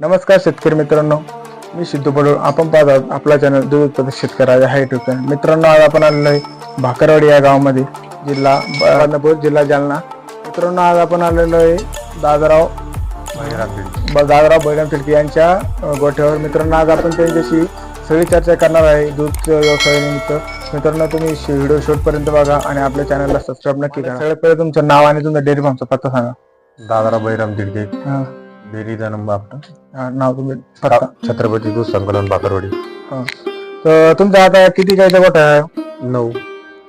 नमस्कार शेतकरी मित्रांनो मी सिद्धू पडूळ. आपण पाहत आहोत आपला चॅनल दूध उत्पादक शेतकऱ्याचा हा युट्यूब चॅनल मित्रांनो आज आपण आलेलो आहे भाकरवाडी या गावामध्ये जिल्हा बदनापूर जिल्हा जालना. मित्रांनो आज आपण आलेलो आहे दादराव दादराव बैराम तिडके यांच्या गोठ्यावर. मित्रांनो आज आपण त्यांच्याशी सगळी चर्चा करणार आहे दूध व्यवसायानिमित्त मित्रांनो तुम्ही व्हिडिओ शेवटपर्यंत बघा आणि आपल्या चॅनलला सबस्क्राईब नक्की करा. सगळ्यात पहिले तुमचं नाव आणि तुमचा डेअरी फार्मचा पत्ता सांगा. दादाराव बैराम हा, डेअरीचा नंबर आपला हा, नाव तुम्ही पत्ता छत्रपती दूध संकलन बाकरवाडी हा. तर तुमचा आता किती गायचा गोठा आहे नऊ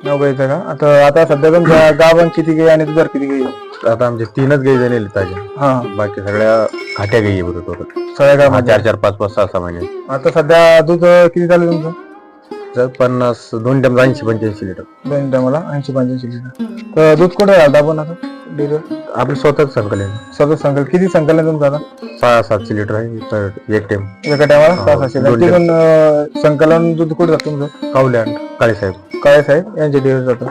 नऊ गायचा का आता आता सध्या तुमच्या गावन किती गाई आणि दुधार किती गाई आहे? आता आमचे तीनच गाई झालेले ताजे हा बाकी सगळ्या खाट्या गाई आहे बरोबर सगळ्या गावामध्ये चार चार पाच पाच सहा सहा महिने आता सध्या दूध किती झालं तुमचं पन्नास दोन टम ऐंशी पंच्याऐंशी लिटर दोन टायमाला ऐंशी पंच्याऐंशी लिटर तर दूध कुठे घालता आपण आता डेअरीवर आपलं स्वतःच संकलन स्वतः संकल किती संकलन तुमचं आता? सहा सातशे लिटर आहे. तर एक टाइम एका टायमाला सहा सातशे दोन तिथून अं, संकलन दूध कुठे जातं तुमचं? कावल्यान काळेसाहेब. काय साहेब यांच्या डेअरीवर जातं.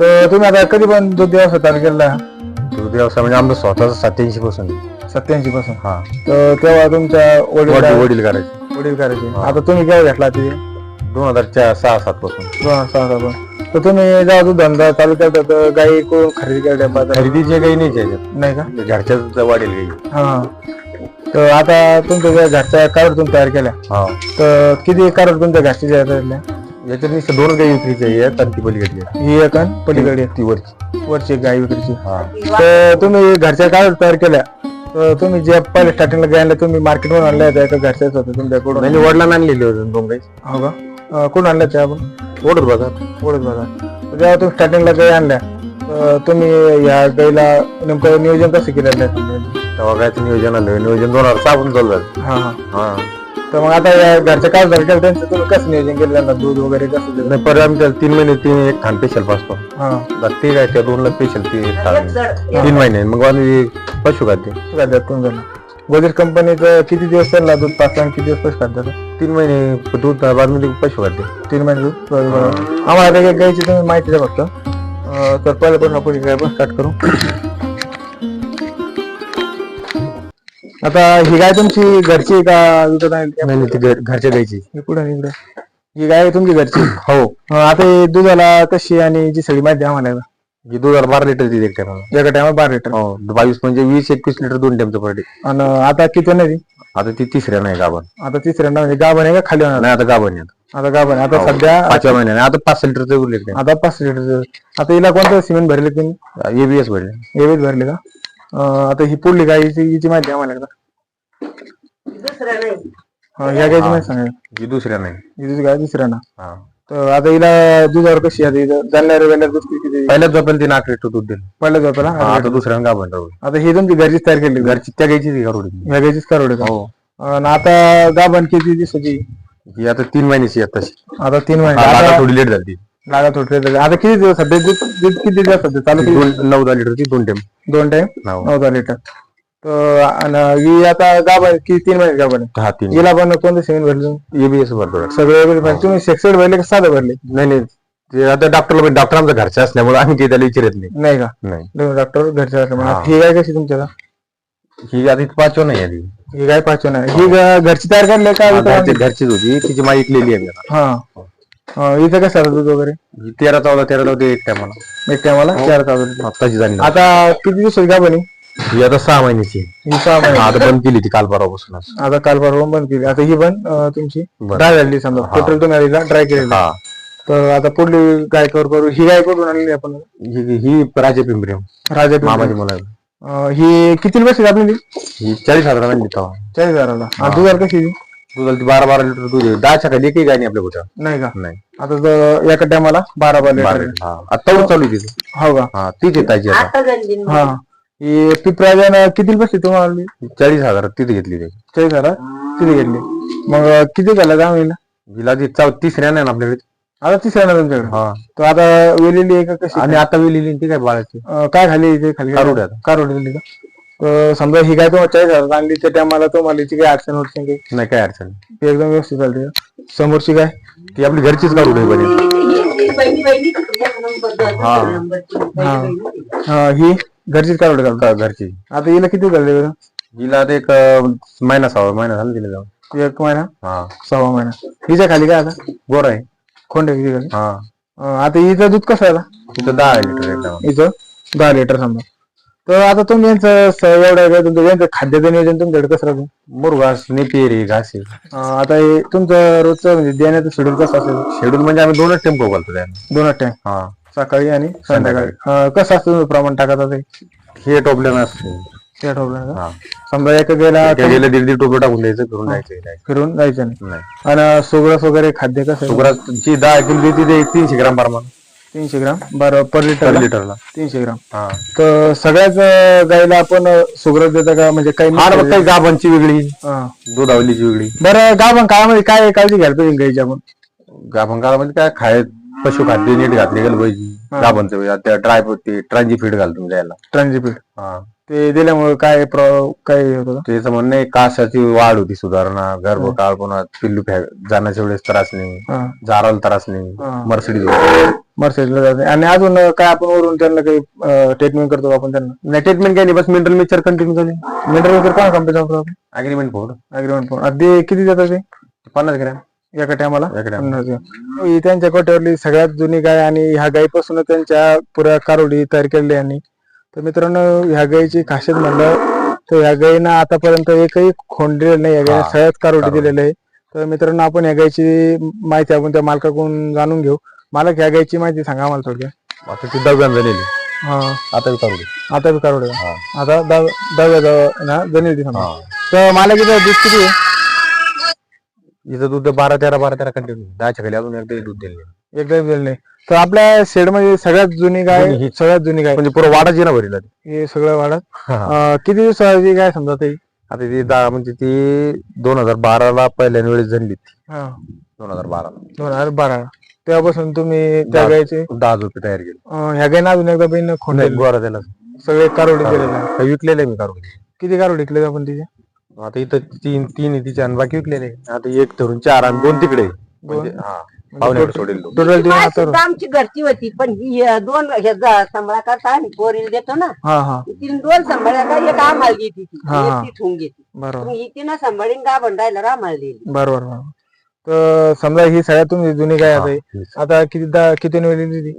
तर तुम्ही आता कधी पण दूध केलेला आहे दूध व्यवसाय म्हणजे आमचं स्वतःच सत्याऐंशी पासून. सत्याऐंशी पासून? हा. तर तेव्हा तुमच्या वडील वडील वडील करायचे. वडील करायचे. आता तुम्ही केव्हा घेतला ते दोन हजार चार सहा सात पासून. दोन सहा सहा पण तर तुम्ही जेव्हा दूध धंदा चालू करता तर गाई कोण खरेदी करता बाजारात? खरेदीचे काही नाही त्याच्यात नाही का? घरच्याच वाढेल गाई हा. तर आता तुमच्या ज्या घरच्या कार्ड तुम्ही तयार केल्या हा. तर किती कार्ड तुमच्या घरच्या तयार केल्या याच्यात नुसतं दोन गाई विक्रीची आहे आणि ती पलीकडली आहे. ही एक आणि पलीकडे ती वरची. वरची एक गाई विक्रीची हा. तर तुम्ही घरच्या कार्ड तयार केल्या तर तुम्ही जे पहिले स्टार्टिंगला गायला तुम्ही मार्केट मधून आणल्या होत्या का घरच्याच होत्या तुमच्याकडून? नाही वडिलांना आणलेली होती दोन गाई. हो का? अं, कोण आणल्या त्या आपण? ओढत बाजार ओळख बघा जेव्हा तुम्ही स्टार्टिंगला गाई आणल्या तुम्ही या गाईला नेमकं नियोजन कसं केलेलं आहे? तेव्हा कायचं नियोजन आलं. नियोजन दोन हजार सहा पण चालू झालं. हा हा. हा. तर मग आता या घरच्या काय झालं? त्यांचं तुम्ही कसं नियोजन केलं? ना दूध वगैरे कसं दिलं? नाही परत आम्ही त्याला तीन महिने तीन एक खान स्पेशल पाचतो. हा. ते काय त्या दोन ला स्पेशल ती. तीन महिने. मग आम्ही पशु खाद्य काय द्या तुम्ही झालं गोदरेज कंपनीचं किती दिवस चालला दूध पाच आणि किती दिवस पैसे खात तीन महिने दूध बादमध्ये पशु खाद्य तीन महिने दूध. आम्हाला काही गायची तुम्ही माहिती द्या फक्त. तर पहिले पण आपण काय पण स्टार्ट करू. आता ही गाय तुमची घरची आहे का विकत? नाही ती घर- घरच्या द्यायची हे कुठं आहे इकडे? ही गाय तुमची घरची? हो. आता दुधाला कशी आहे आणि जी सगळी माहिती आम्हाला एकदा. जी दुधाला बारा लिटर ती एक टायमाला एका टायमा बारा लिटर? हो बावीस म्हणजे वीस एकवीस लिटर दोन टाइमचं पर डे आणि आता किती नाही आता ती तिसऱ्या नाही गाभण. आता तिसऱ्यांदा म्हणजे गाभण आहे का खाली होणार? नाही आता गाभण आहे आता. आता गाभण आहे. आता हो. सध्या पाचव्या महिन्याने आता पाच लिटरचं उरले आता पाच लिटर आता हिला कोणतं सिमेंट भरले तुम्ही? एबीएस भरले. एवढीच भरले का? अं, आता ही पुढली गाय हिची हिची माहिती आम्हाला एकदा. अं, ह्या गायची माहिती सांगा. जी दुसऱ्या नाही. हिची गाय दुसऱ्या ना? हा. तर आता हिला दुधावर कशी आता जाणणार वेळेला दूध किती देते? पहिल्याच झोपेल तीन आठ लिटर दूध दिलं. पहिल्या झोपेला? हा, आता दुसऱ्यानं गाभण राहू आता ही तुमची घरचीच तयार केली घरची त्या गायची ती करोडी. ह्या गायचीच करवडे का? हो. आता गाभण किती दिवसाची? ही आता तीन महिन्याची आहे तशी आता तीन महिने. आता आता थोडी लेट झाली. लागा थोडे आता किती दिवस? सध्या दूध दूध किती दिवस सध्या चालू किती? दोन नऊ दहा लिटर ती दोन टाइम दोन टाइम हो. नऊ दहा लिटर आणि ही आता गाभण किती तीन महिने गाभण आहे. हा तीन हिला पण कोणते सिमेंट भरले? एबीएस भरतो सगळे वगैरे भरले. तुम्ही सेक्सेड भरले का साधं भरले? नाही नाही. ते आता डॉक्टरला डॉक्टर आमचा घरचा असल्यामुळे आम्ही काही त्याला विचारत नाही. नाही का? नाही. डॉक्टर घरच्या हा. ही गाय कशी तुमच्या ही आता इथं पाचव नाही आधी ही गाय पाचवून आहे ही गा- घरची तयार करले का घरची? घरचीच होती. तिची माई ऐकलेली आहे आता. हा. हा, हिचं कसं दूध वगैरे? ही तेरा चौदा तेरा चौदा एक टायमाला एक टायमाला चार तास आत्ताची झाली ना. आता किती दिवस का बनी ही आता सहा महिन्याची आहे. ही सहा महिने आता बंद केली ती काल परवापासूनच आता काल परवा बंद केली. आता ही पण अं, तुमची बरं. ड्राय झाली समजा. हा. टोटल तुम्ही आधीला ड्राय केलेली. हा. तर आता पुढली गाय कवर करू. ही गाय करून आणली आपण? ही ही राजे पिंपरी. राजा मामाची मुलं आहे. अं, ही किती बसली आपली ती? ही चाळीस हजार आणली तेव्हा. चाळीस हजाराला. आणि दुधाला कशी ती? दुधाला ती बारा बारा लिटर दूध आहे. दहाच्या खाली एकही गाय नाही आपल्या कुठं. नाही का? नाही. आता जर एका टायमाला बारा बारा बारा लिटर. हा. आता चालू आहे तिथे हो का? हा तीच येतायची आता. हा. ही पिपराजन किती बसली तुम्हाला चाळीस हजार तिथे घेतली ते चाळीस हजार किती घेतली मग अं, किती झालं का महिला हिला ती चौ तिसऱ्या नाही ना आपल्याकडे आता तिसऱ्या ना तुमच्याकडे हा तर आता वेलेली आहे का कशी आणि आता वेली ती काय बाळाची अं, काय खाली इथे खाली कारोडी आता. कारोडी दिली का तर समजा ही काय तुम्हाला चाळीस हजार आणली त्या टायमाला तुम्हाला हिची काही अडचण होती नाही काही नाही काय अडचण नाही. ती एकदम व्यवस्थित चालते का? समोरची काय ती आपली घरचीच काढू नये बरी हा ही घरचीच चालते का- घरची. आता हिला किती झाले? हिला आता एक अं, महिना सहा महिना झाला तिला जाऊन. एक महिना? हा. सव्वा महिना. हिच्या खाली काय आता? गोर आहे. खोंड आहे हिच्या खाली हा. अं, आता हिचं दूध कसं आहे आता? तिथं दहा लिटर एकदम. हिचं दहा लिटर समजा. तर आता तुम्ही यांचं स- एवढं काय तुमचं यांचं खाद्याचं नियोजन तुमच्याकडे कसं राहतं? मुरघास नेपिरी घास अं, आता हे तुमचं रोजचं म्हणजे देण्याचं शेड्यूल कसं असेल? शेड्यूल म्हणजे आम्ही दोनच टेम्पो घालतो त्याला दोनच टाइम हा. सकाळी आणि संध्याकाळी. अं, कसं असतं प्रमाण टाकत आता हे? टोपलं नसते त्या हा समजा एक गेला त्या गेलं दीड दीड टोपलं टाकून द्यायचं करून जायचं जायचं. फिरून जायचं नाही. नाही. आणि सुग्रस वगैरे खाद्य कसं आहे? दहा किलो देते ते तीनशे ग्राम प्रमाण. तीनशे ग्राम? बरं पर पर लिटर लिटरला. तीनशे ग्राम. हा. तर सगळ्याच अं, गाईला आपण सुग्रस देता का? म्हणजे काही नाही? बघ काही गाभांची वेगळी. हा. दुधावलीची वेगळी. बरं गाभण काळामध्ये काय काळजी घ्यायला पाहिजे गाईची आपण? गाभण काळामध्ये काय खाय पशु खाद्य नीट घातली गेलं पाहिजे. गाभांचं त्या ड्राय ते ट्रांजी फीड घालतो द्यायला ट्रान्झिपीड हा. ते दिल्यामुळे काय प्र- काय होतं? का? त्याचं म्हणणं आहे कासाची वाढ होती सुधारणा गर्भ काळ पुन्हा पिल्लू फॅ जाण्याच्या वेळेस त्रास नाही हा. जाराला त्रास नाही हा. मर्सिडीज मर्सेजला जाते. आणि अजून काय आपण वरून त्यांना काही ट्रीटमेंट करतो का आपण त्यांना? नाही ट्रीटमेंट केली बस मिनरल मिक्सर कंटिन्यू झाली मिनरल वगैरे कोणा कंपनी वापरतो आपण? अग्रीमेंट फोड अग्रीमेंट पण अगदी किती देतात ते पन्नास ग्रॅम. एका टायमाला एका time. त्यांच्या कोट्यावरली सगळ्यात जुनी गाय आणि ह्या गायीपासून त्यांच्या पुऱ्या कारोडी तयार केलेली यांनी तर मित्रांनो ह्या गायीची खासियत म्हणलं तर ह्या गायीनं आतापर्यंत एकही खोंड दिलेलं नाही या गायीने हा, सगळ्यात कारोडी कारोडी. दिलेली आहे तर मित्रांनो आपण या गायीची माहिती आपण त्या मालकाकडून जाणून घेऊ मालक ह्या गायीची माहिती सांगा आम्हाला थोडक्यात आता ती दहाव्यानं झालेली हा आता विचारू. आता बी कारोडी आहे. हा. आता दहाव्या दहाव्या जवळ ना जणी होती समजा हा. तर मालक दूध किती आहे इथं दूध बारा तेरा बारा तेरा कंटिन्यू दहाच्या खाली अजून एकदा दूध दिले एकदा दिलं नाही. तर आपल्या शेडमध्ये सगळ्यात जुनी गाय ही. सगळ्यात जुनी गाय. म्हणजे पुरं वाढाची ना भरीला ती. हे सगळं वाढत. हा. अं, किती दिवसाची गाय समजा ते? आता ती दहा म्हणजे ती दोन हजार बाराला पहिल्या वेळेस जनली ती. हा, दोन हजार बाराला. दोन हजार बारा तेव्हापासून तुम्ही त्या दहा. गायचे दहा झोपे तयार केली. अं, ह्या गायनं अजून एकदा बहीण खोंड नाही गोरा त्याला सगळे कारोडी दिलेले विकलेलं आहे मी काढून किती कारोडी इकले आपण तिचे? आता इथं तीन तीन आहे तिच्या आणि बाकी विकलेले. आता एक धरून चार आणि दोन तिकडे. म्हणजे हा. पाहुण्याकडे सोडेल दोन. टोटल आता सुद्धा आमची घरची होती पण ही अं, दोन हे ज- सांभाळा करता आम्ही पोरीला देतो ना. हा हा. तिने दोन सांभाळ्या का एक आम्हाला घेते ती. हा, हा. एक ती ठेवून घेते. बरोबर. मग ही तिनं सांभाळीन का भंडायला आम्हाला दिली बरोबर बरोबर. तर समजा ही सगळ्यात जुनी गाय आता ही. आता किती किती वेळी दिली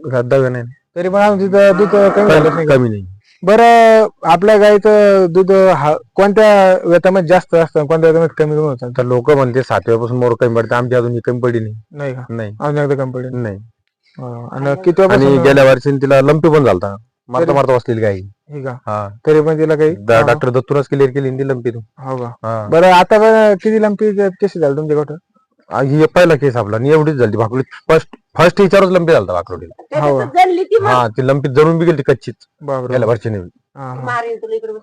नाही तरी पण आमची तिथं दूध कमी झालंच नाही का? कमी नाही. बरं आपल्या गाईचं दूध हा- कोणत्या वेतामध्ये जास्त असतं कोणत्या वेतामध्ये कमी कमी होतं? तर लोक म्हणते सातव्यापासून मोर कमी पडते. आमची अजून ही कमी पडली नाही. नाही का? नाही. अजून एकदा कमी पडेल? नाही. आणि किती आणि गेल्या वर्षी तिला लंपी पण झालता. मारता मारता बसलेली गाई. हे का? हा. तरी पण तिला काही दा- डॉक्टर दत्तूनच क्लिअर केली आणि ती लंपी. तू हो का? हा. बरं आता बरं किती लंपी कशी झाली तुमच्या ही पहिला केस आपला आणि एवढीच झाली भाकरी. फर्स्ट फर्स्ट हिच्यावरच लंपी झालता भाकरोडीला त्याच्यात जणली ती हा ती लंपी जळून बी गेली ती कच्चीच. बापरे. गेल्या वर्षी हा, हा. तुला इकडे बस.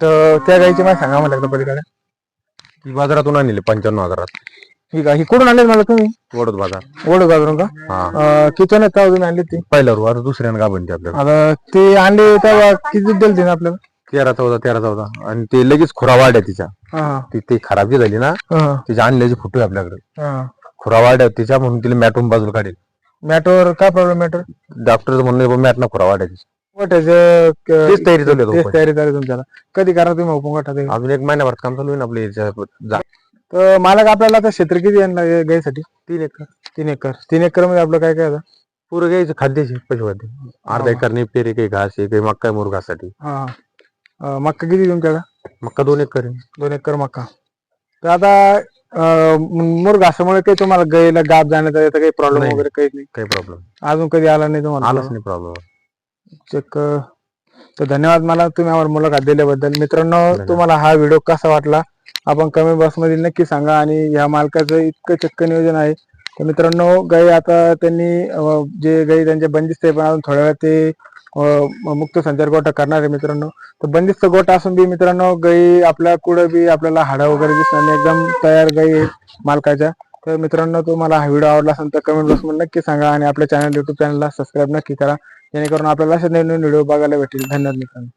तर त्या गाईची माहिती सांगा मला एकदा पलीकडे. ती बाजारातून आणली पंच्याण्णव हजारात. ही का ही कुठून आणली मला तुम्ही? वडोद बाजार. ओढ बाजून का? हा. अं, किती तेव्हा तुम्ही आणली ती? पहिल्या रू आता दुसऱ्यानं का बनते आपल्याला. आता ती आणली तेव्हा किती दिली तिने आपल्याला? तेरा चौदा तेरा चौदा. आणि ते लगेच खुरा वाढ्या तिच्या. हा हा, ती ते खराब जी झाली ना तिच्या आणल्याची फोटो आहे आपल्याकडे. खुरा वाढ्या तिच्या म्हणून तिला मॅटून बाजूला काढेल. मॅटवर काय प्रॉब्लेम मॅटर डॉक्टरचं म्हणणं मॅट ना खुरा वाढायची गोठ्याचं क- तेच तयारी चालू आहे. तयारी चालू आहे तुमच्याला. कधी करा तुम्ही ओपन गोठा ते अजून एक महिन्याभरात काम चालू आहे आपल्या याच्या जा- तर मालक आपल्याला आता क्षेत्र किती आणलं या गाईसाठी तीन एकर. तीन एकर. तीन एकरमध्ये आपलं काय काय आहे? पुरं घ्यायचं खाद्याचे पशुखाद्य अर्धा एकर नाही पेरे काही घास आहे काही मक्का आहे मुरघासाठी मक्का किती तुमच्याकडे? मक्का दोन एकर आहे. दोन एकर मक्का. तर आता अं, मुर घासामुळे काही तुम्हाला गाईला गाप जाण्याचा याचा काही प्रॉब्लेम नाही. वगैरे काही नाही? काही प्रॉब्लेम अजून कधी आला नाही तुम्हाला? आलाच नाही प्रॉब्लेम चेक. तर धन्यवाद मला तुम्ही आम्हाला मुलाखत दिल्याबद्दल. मित्रांनो. तुम्हाला हा व्हिडिओ कसा वाटला? आपण कमेंट बॉक्समध्ये नक्की सांगा आणि ह्या मालकाचं इतकं चक्क नियोजन आहे. तर मित्रांनो गाई आता त्यांनी जे गाई त्यांचे बंदिस्त आहे पण अजून थोड्या वेळा ते मुक्त संचार गोटा करणार आहे मित्रांनो. तर बंदिस्त गोटा असून बी मित्रांनो गाई आपल्या कुठं बी आपल्याला हाडा वगैरे दिसणार नाही. एकदम तयार गाई मालकाच्या. तर मित्रांनो तुम्हाला हा व्हिडिओ आवडला असेल तर कमेंट बॉक्समध्ये नक्की सांगा आणि आपल्या चॅनल युट्यूब चॅनलला सबस्क्राईब नक्की करा. जेणेकरून आपल्याला असे नवीन नवीन व्हिडिओ बघायला भेटेल धन्यवाद मित्रांनो.